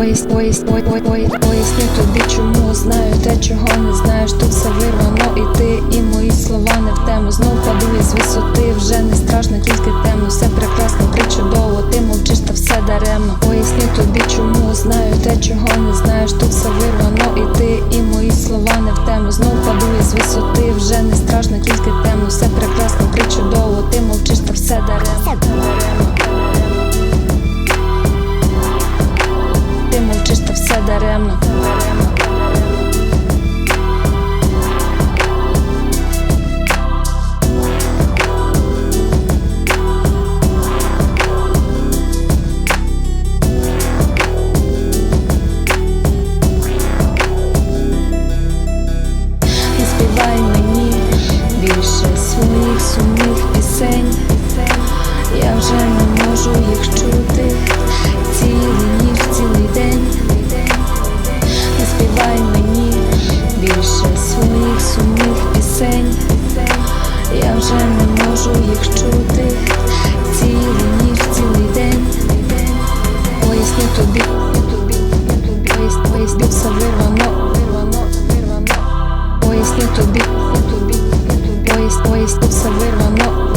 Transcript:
Пояс, пояс, пояс, пояс, поясню тобі, чому знаю те, чого не знаєш. Тут все вирвано, і ти, і мої слова не в тему. Знов паду із висоти, вже не страшно, тільки темно. Все прекрасно, причудово, ти мовчиш, та все даремно. Поясню тобі, чому знаю те, чого не знаєш. Тут все вирвано, і ти, і мої слова не в тему. Знов паду із висоти, вже не страшно, тільки темно. Все прекрасно, все даремно. Співай мені більше своїх сумних пісень. Я вже не можу їх чути Ютубі, ютубі, ютубі, поїзд, поїзд, все вирвано.